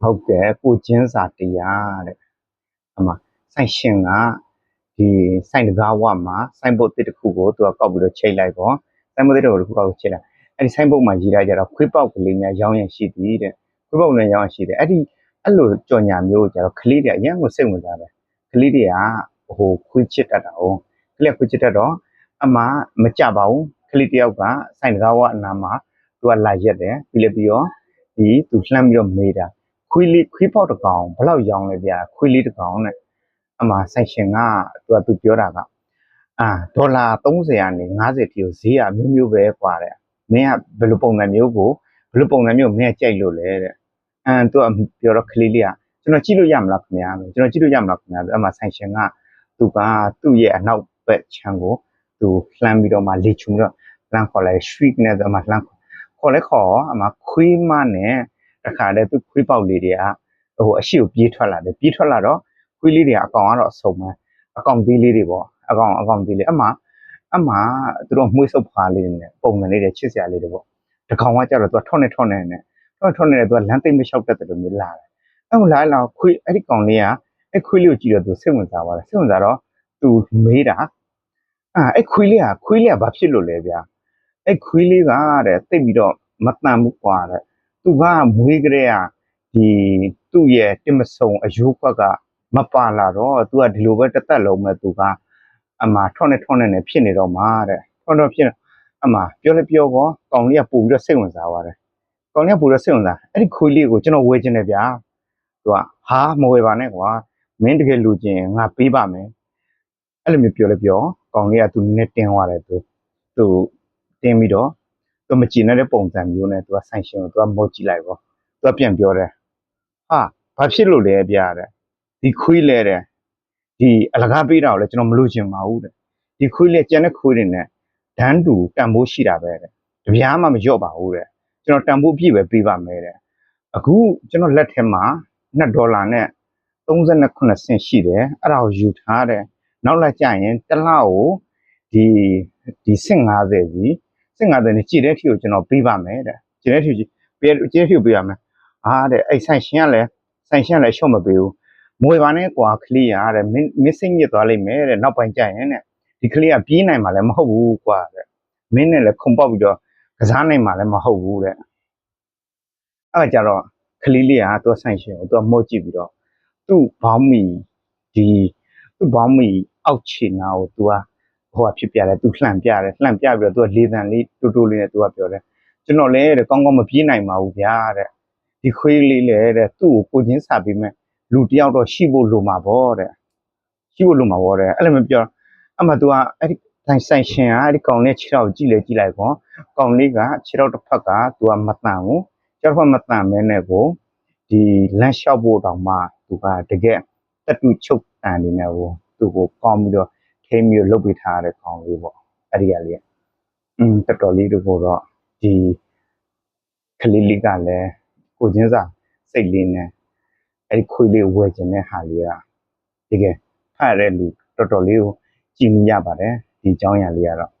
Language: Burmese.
ဟုတ်တယ်ကိုချင်းစာတရားတဲ့အမဆိုင်ရှင်ကဒီဆိုင်တကားဝမှာဆိုင်ဘုတ်တစ်တစ်ခုကိုသူကကောက်ပြီးတော့ချိန်လိုက်ပေါ့ဆိုင်ဘုတ်တစ်တစ်ခုကိုကောက်ချိန်လိုက်အဲ့ဒီဆိုင်ဘုတ်မှာရေးလိုက်ကြတော့ခွေးပေါက်ကလေးများရောင်းရင်ရှိသည်တဲ့ခွေးပေါက်လည်းရောင်းရင်ရှိတယ်အဲ့ဒီအဲ့လိုကြော်ညာမျိုးကြတော့ကလေးတွေအရင်ကစိတ်ဝင်စားတယ်ကလေးတွေကဟိုခွေးချစ်တတ်တာ哦ကလေးကခွေးချစ်တတ်တော့အမမကြပါဘူးကလေးတယောက်ကဆိုင်တကားဝအနားမှာသူကလာရက်တယ်ပြီးလည်းပြီးတော့ဒီသူလှမ်းပြီးတော့မေးတာ ခွေးလေးခွေးပေါက်တစ်ကောင်ဘယ်လောက်ရောင်းလဲဗျာခွေးလေးတစ်ကောင်နဲ့အမှဆိုင်ရှင်ကသူကသူပြောတာကအာဒေါ်လာ30ကနေ50တီကိုဈေးကမျိုးမျိုးပဲกว่าတဲ့မင်းကဘယ်လိုပုံစံမျိုးကိုဘယ်လိုပုံစံမျိုးမင်းကကြိုက်လို့လဲတဲ့အမ်သူကပြောတော့ကလေးလေးကကျွန်တော်ကြည့်လို့ရမလားခင်ဗျာကျွန်တော်ကြည့်လို့ရမလားခင်ဗျာအမှဆိုင်ရှင်ကသူကသူ့ရဲ့အနောက်ဘက်ခြမ်းကိုသူလှမ်းပြီးတော့မှလေချုံပြီးတော့လှမ်းခေါ်လိုက်ရွှိနဲ့အမှလှမ်းခေါ်လဲခေါ်အမှခွေးမနဲ့ တခါတည်းသူခွေးပေါက်လေးတွေကဟိုအရှိကိုပြေးထွက်လာတယ်ပြေးထွက်လာတော့ခွေးလေးတွေကအကောင်ကတော့အစုံပဲအကောင်သေးလေးတွေပေါ့အကောင်အကောင်သေးလေးအမှအမှသူတို့မှွေးစုပ်ဖားလေးတွေနဲ့ပုံစံလေးတွေချစ်စရာလေးတွေပေါ့တကောင်ကကြတော့သူကထော့နေထော့နေနဲ့ထော့ထော့နေတယ်သူကလမ်းသိမ့်မလျှောက်တတ်တယ်လို့မျိုးလာတယ်အဲ့ဟိုလာလာခွေးအဲ့ဒီကောင်လေးကအဲ့ခွေးလေးကိုကြည့်တော့သူစိတ်ဝင်စားသွားတယ်စိတ်ဝင်စားတော့သူမေးတာအာအဲ့ခွေးလေးကခွေးလေးကဘာဖြစ်လို့လဲဗျာအဲ့ခွေးလေးကတဲ့တိတ်ပြီးတော့မတန်ဘူးကွာတဲ့ သူကမွေးကလေးကဒီသူ့ရဲ့တင်မဆုံအယိုးခွက်ကမပါလာတော့သူကဒီလိုပဲတစ်သက်လုံးပဲသူကအမထော့နဲ့ထော့နဲ့နဲ့ဖြစ်နေတော့မှာတဲ့ထော့တော့ဖြစ်အမပြောလဲပြောကောကောင်လေးကပို့ပြီးတော့စိတ်ဝင်စားသွားတယ်ကောင်လေးကပို့ပြီးတော့စိတ်ဝင်စားအဲ့ဒီခွေးလေးကိုကျွန်တော်ဝယ်ချင်တယ်ဗျာသူကဟာမဝယ်ပါနဲ့ကွာမင်းတကယ်လူချင်းငါပေးပါမယ်အဲ့လိုမျိုးပြောလဲပြောကောင်လေးကသူနည်းနည်းတင်းသွားတယ်သူသူတင်းပြီးတော့ သူမကြည်နေတဲ့ပုံစံမျိုးနဲ့သူကဆိုင်ရှင်ကိုသူကမော့ကြည့်လိုက်ပေါ့သူကပြန်ပြောတယ်ဟာဘာဖြစ်လို့လဲဗျာတဲ့ဒီခွေးလဲတဲ့ဒီအလကားပေးတာကိုလည်းကျွန်တော်မလို့ချင်ပါဘူးတဲ့ဒီခွေးလဲကျန်တဲ့ခွေးတွေနဲ့ဒန်းတူတန်ဖိုးရှိတာပဲတဲ့တပြားမှမလျော့ပါဘူးတဲ့ကျွန်တော်တန်ဖိုးအပြည့်ပဲပေးပါမယ်တဲ့အခုကျွန်တော်လက်ထဲမှာ2ဒေါ်လာနဲ့39ဆင့်ရှိတယ်အဲ့ဒါကိုယူထားတယ်နောက်လက်ကျရင်တစ်လောက်ကိုဒီဒီဆင့်50ကြီးစ စ်ငါတဲ့နေကြည်တဲ့အထီကိုကျွန်တော်ပေးပါမယ်တဲ့ကြည်တဲ့အထီကိုပေးကြည်တဲ့အထီကိုပေးရမယ်အားတဲ့အဲ့ဆိုင်ရှင်ကလည်းဆိုင်ရှင်ကလည်းရှော့မပေးဘူးမွေပါနဲ့ကွာကလေးရတဲ့မင်းမစ်စိတ်ညစ်သွားလိမ့်မယ်တဲ့နောက်ပိုင်းကျရင်တဲ့ဒီကလေးကပြေးနိုင်မှာလည်းမဟုတ်ဘူးကွာတဲ့မင်းနဲ့လည်းခုံပေါက်ပြီးတော့ကစားနိုင်မှာလည်းမဟုတ်ဘူးတဲ့အဲ့ဒါကြတော့ကလေးလေးကသူကဆိုင်ရှင်ကိုသူကမော့ကြည့်ပြီးတော့သူ့ဘောင်းမီဒီသူ့ဘောင်းမီအောက်ခြေနာကိုသူက ဟိုကဖြစ်ပြတယ်သူလှန်ပြတယ်လှန်ပြပြီးတော့သူကလေသံလေးတိုးတိုးလေးနဲ့သူကပြောတယ်ကျွန်တော်လည်းတဲ့ကောင်းကောင်းမပြေးနိုင်ပါဘူးဗျာတဲ့ဒီခွေးလေးလည်းတဲ့သူ့ကိုကိုချင်းစာပေးမယ်လူတယောက်တော့ရှိဖို့လိုမှာပေါ့တဲ့ရှိဖို့လိုမှာပေါ့တဲ့အဲ့လိုမပြောအမှသူကအဲ့ဒီတိုင်းဆိုင်ရှင်ကအဲ့ဒီကောင်လေးခြေထောက်ကြည့်လေကြည့်လိုက်ကောကောင်လေးကခြေထောက်တစ်ဖက်ကသူကမတန်ဘူးခြေထောက်တစ်ဖက်မတန်မဲနဲ့ကိုဒီလမ်းလျှောက်ဖို့တောင်မှသူကတကယ်တက်တူချုပ်တန်နေတယ်ကိုသူ့ကိုကောင်းပြီးတော့ ထိမ်းပြီးတော့လုပ်ပေးထားတဲ့ကောင်လေးပေါ့အဲ့ဒီကလေးကอืมတော်တော်လေးတို့ကတော့ဒီကလေးလေးကလည်းကိုချင်းစာစိတ်လေးနဲ့အဲ့ဒီခွေးလေးဝယ်ခြင်းတဲ့ဟာလေးကတကယ်ဖတ်ရတဲ့လူတော်တော်လေးကိုကြည်မှုရပါတယ်ဒီအကြောင်းအရာလေးကတော့